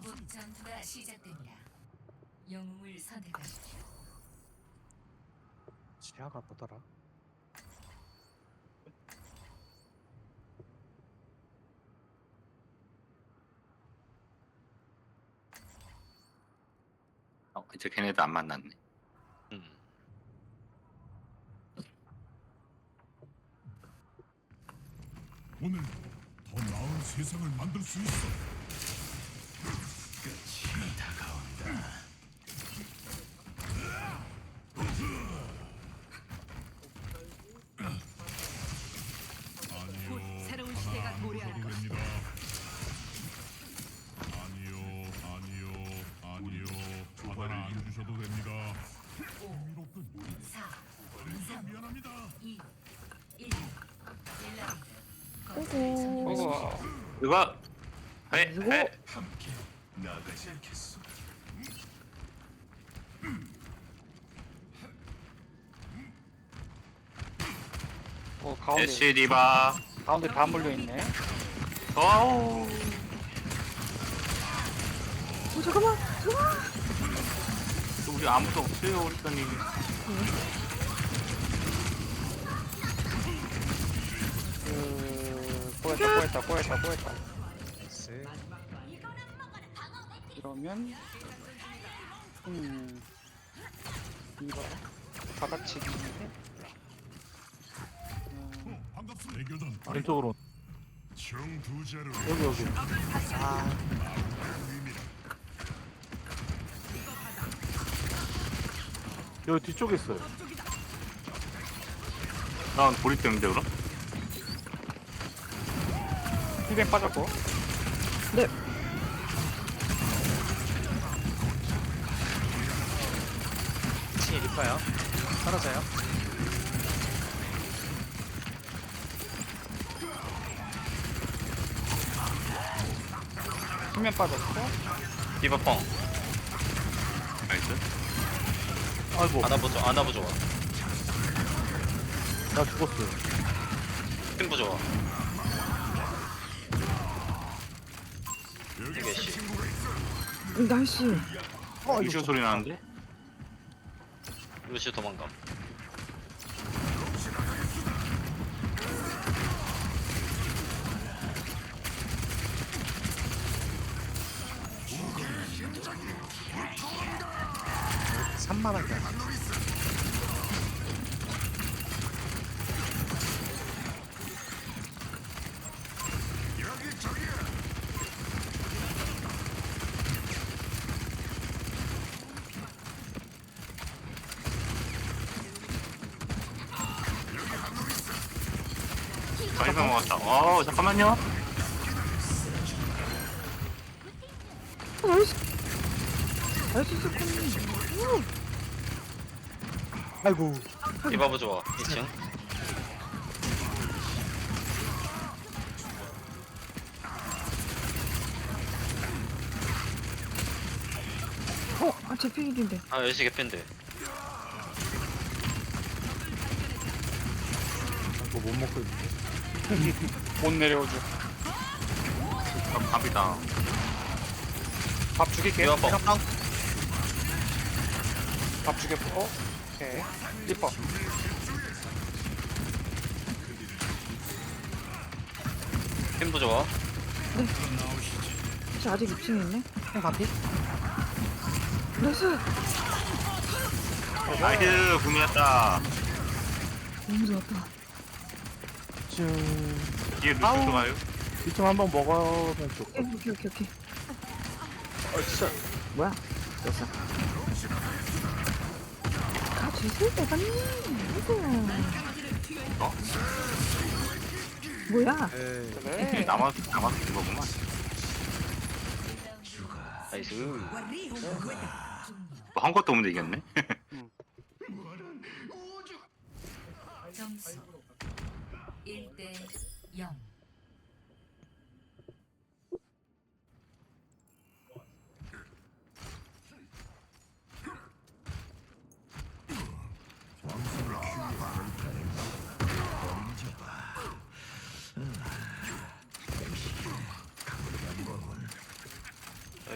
곧 전투가 시작됩니다. 영웅을 선택하십시오. 지하가 뭐더라? 어, 이제 걔네도 안 만났네. 음. 오늘 더 나은 세상을 만들 수 있어. 1라운드. 거점을 점령하십시오. 누가? 해, 해. 어 가운데 애쉬 디바. 가운데 다 몰려 있네. 어우. 어, 잠깐만, 잠깐만. 우리 아무도 없어요, 그랬더니. 꼬였다 꼬였다 꼬였다 꼬였다. 이러면 음 이거 다. 같이. 있는데 음, 왼쪽으로. 여기 여기. 여기 뒤쪽에 있어요. 난 보리 때문인데, 그럼? 힐뱅 빠졌고 네. 층에 리퍼요. 떨어져요. 수면 빠졌고 디바 펑. 나이스. 아이고 아나보 좋아. 아나보 좋아. 나 죽었어요 핑보 좋아. 여기 이게 씨. 친구가 있어. 날씨. 이슈 소리 나는데? 루시 도망감. 많이 먹었다. 어, 잠깐만요. 어. 아이고 디바보 좋아. 2층. 어, 아, 제 필인데. 아 열시 개핀데. 이거 못 먹고 있는데 못 내려오죠 아, 밥이다. 밥 죽일게. 밥 죽였고 어? 오케이 리퍼 핑보 좋아. 저 아직 2층에 있네. 형 반피 나이스. 나이스, 구미였다. 너무 좋았다. 지금 뒤에 루시 아우. 들어가요. 2층 한번 먹으면 좋고 오케이, 오케이, 오케이. 어 진짜 뭐야? 됐어. 가 주실 때가 아이고. 어? 뭐야? 그래 남아서, 남아서 된 거구만. 나이스. 뭐 한 것도 없는데 이겼네?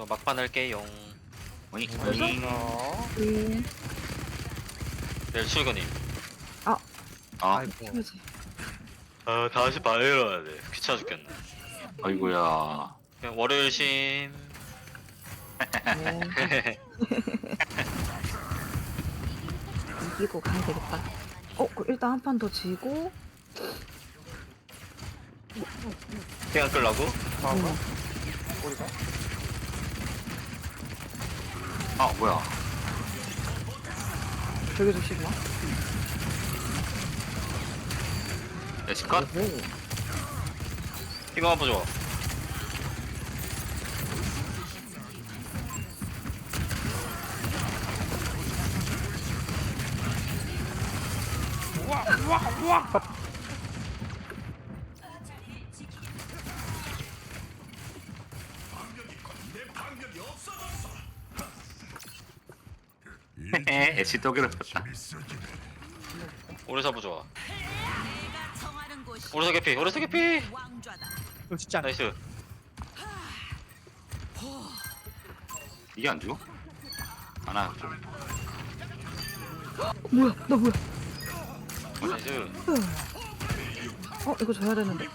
이거 막판 할게요. 어이 자, 어이 네. 내일 출근임. 어 아이고. 해야지. 아 다시 봐야 일어나야 돼. 귀찮아 죽겠네. 아이고야 그냥 월요일 심. 이기고 가야 되겠다. 어, 그 일단 한 판 더 지고. 그냥 끌라고? 다음 음. 우리가 아 뭐야 저기 조심해. 에시컷 이거 한번 줘. 우와 우와 우와 에시 또 괴롭혔다 오래사부 좋아. 오래사 개피. 오래사 개피. 이거 진짜 나이스. 이게 안 죽어? 하나 좀 뭐야, 나 뭐야? 나이스. 어, 이거 져야 되는데.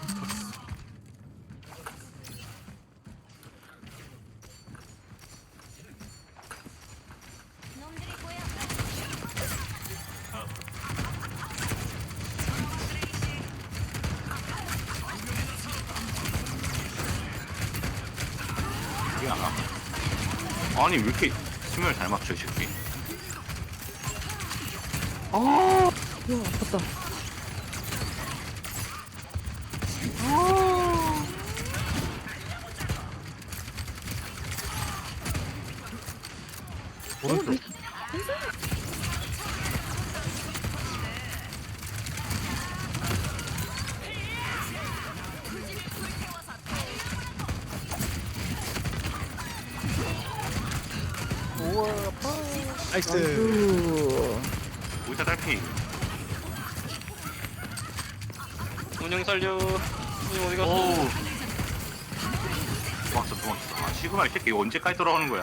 안 와. 아니 왜 이렇게 수면을 잘 맞춰 이 새끼 아, 우와, 아팠다. 아, 오른쪽. 나이스. 그, 우리다 딸피 운영 살려. 운영 어디 갔어? 오우 도망쳐 도망쳐 아 시그마 이 새끼 이거 언제까지 돌아오는 거야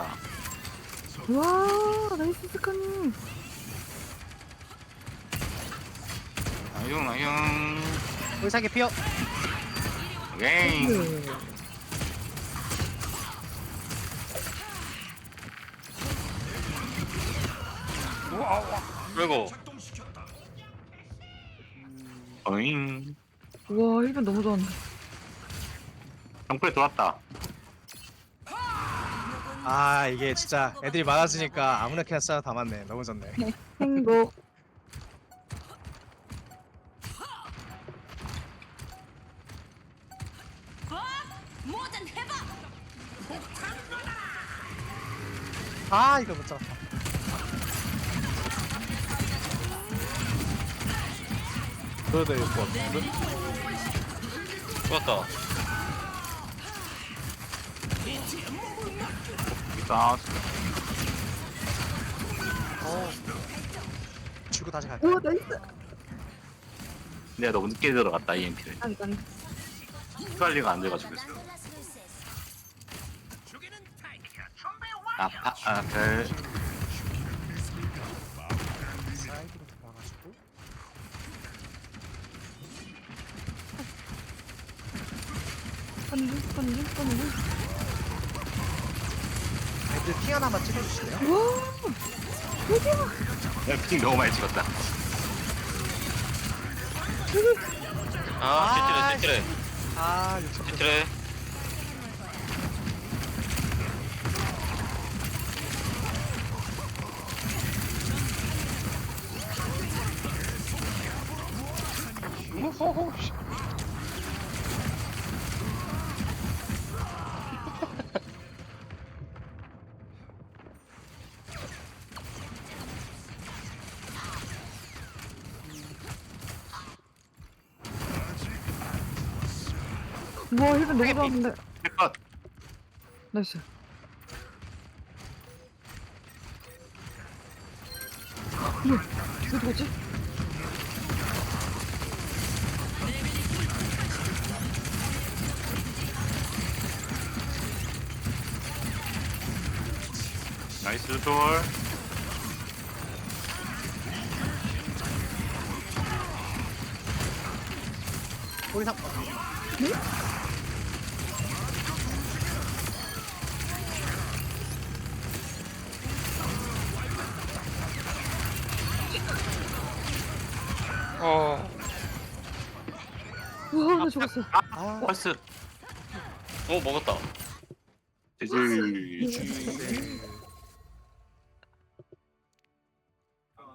와, 나이스 스카님. 아용 아용 의사기 피어. 오케이 네. 우와 우와 그리고. 어잉. 와, 1번 너무 좋았네. 정플에 돌았다. 아 이게 진짜 애들이 많아지니까 아무나 쏴도 다 맞네. 너무 좋네 행복. 아 이거 못 잡았다 그래야 될것 같은데. 좋았다. 일단 주고 다시 갈게 오, 나이스. 내가 너무 늦게 들어갔다 EMP를 아니, 아니. 휘발리가 안 돼가지고 있어 아파 아들 건능, 건능, 건능. 애들 피 하나만 찍어주실래요? 야 피팅 너무 많이 찍었다 아, 뒤틀에, 뒤틀에. 아 6천 뒤틀에. 와, 1번 너무 좋았는데. 컷 나이스. 뭐야, 어디 갔지? 나이스 돌. 우리 삼 어 우와 나 죽었어 펄스. 어 먹었다. 지지.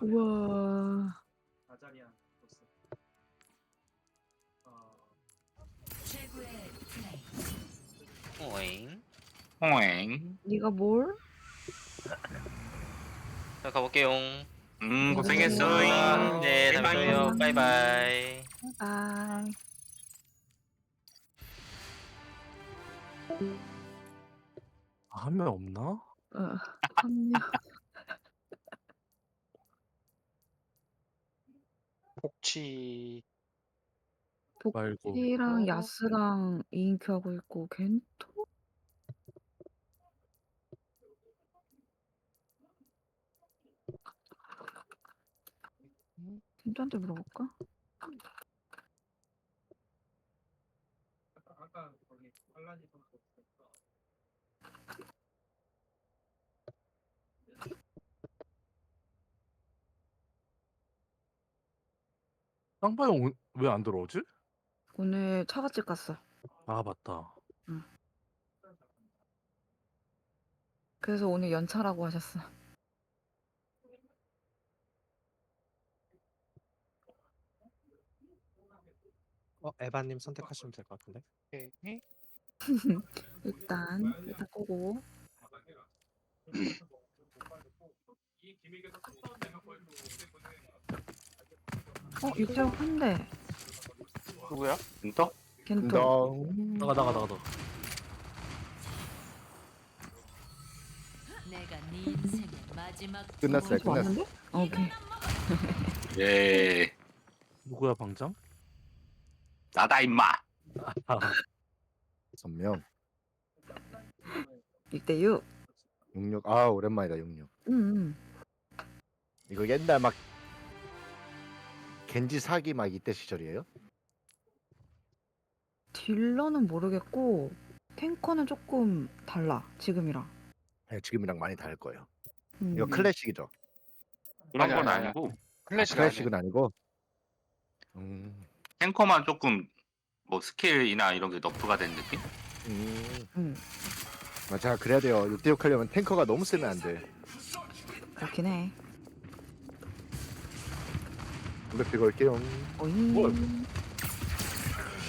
우와 최고의 플레이. 오잉. 호잉. 네가 뭘? 자 가볼게요. 음 고생했어. 네 다음에 봬요. 바이바이. 아 한 명 없나? 어, 합류 복치 말고. 복지랑 야스랑 인큐 하고 있고 겐토? 겐토한테 물어볼까? 쌍바형 왜 안 들어오지? 오늘 차가집 갔어. 아 맞다. 그래서 오늘 연차라고 하셨어. 어 에바님 선택하시면 될 것 같은데. 오케이 일단 일단 끄고 어 육체력 한대 누구야? 인터? 겐토 나가 나가 나가 나가. 내가 네 인생의 마지막 끝났어요, 어, 저 왔는데? 어, 오케이 예. 누구야 방장? 나다 임마. 아, 선명 6대6 66. 아 오랜만이다 66. 음, 이거 옛날 막 겐지 사기 막 이때 시절이에요? 딜러는 모르겠고 탱커는 조금 달라 지금이랑 네, 지금이랑 많이 다를 거예요. 음. 이거 클래식이죠. 그런 아니, 건 아니, 아니고 클래식 클래식은 아니고. 음, 탱커만 조금 뭐 스킬이나 이런 게 너프가 된 느낌? 음. 음, 맞아 그래야 돼요. 6대6 하려면 탱커가 너무 세면 안 돼. 그렇긴 해 근데 그거 올게요. 오잉 뭘?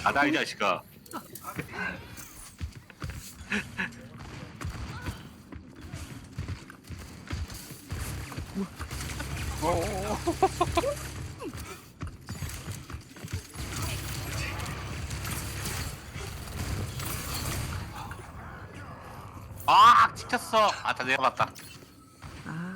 나다 이 자식아. 아, 찍혔어. 아, 다 내가 봤다. 아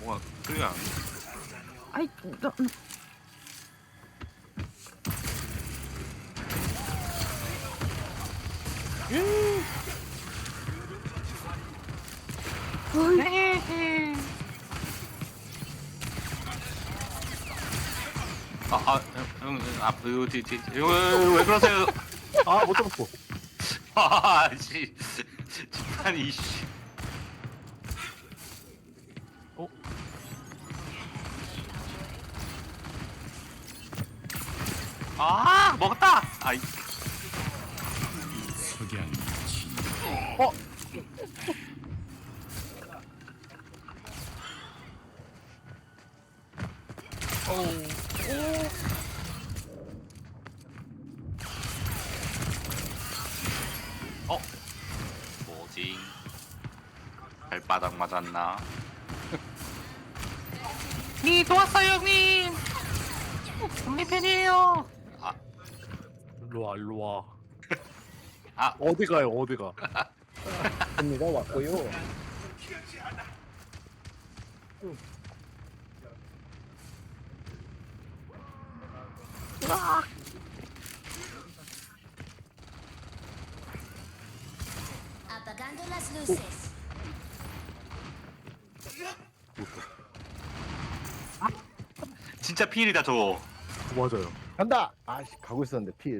뭐가 안 나. 아이 나, 음. 아, 아, 형, 형, 아, 이거, 뒤, 뒤, 이거, 왜 그러세요? 아 못 잡았어. 아, 씨. 집단이, 씨. 어? 아, 먹었다! 아이, 석양 어? 뭐지? 발바닥 맞았나? 니 도왔어요, 형님! 우리 팬이에요! 아, 일로 와 일로 와. 아. 어디 가요 어디 가? 언니가 왔고요. Apagando las luces. 진짜 피일이다 저거 맞아요. 간다. 아씨 가고 있었는데 필.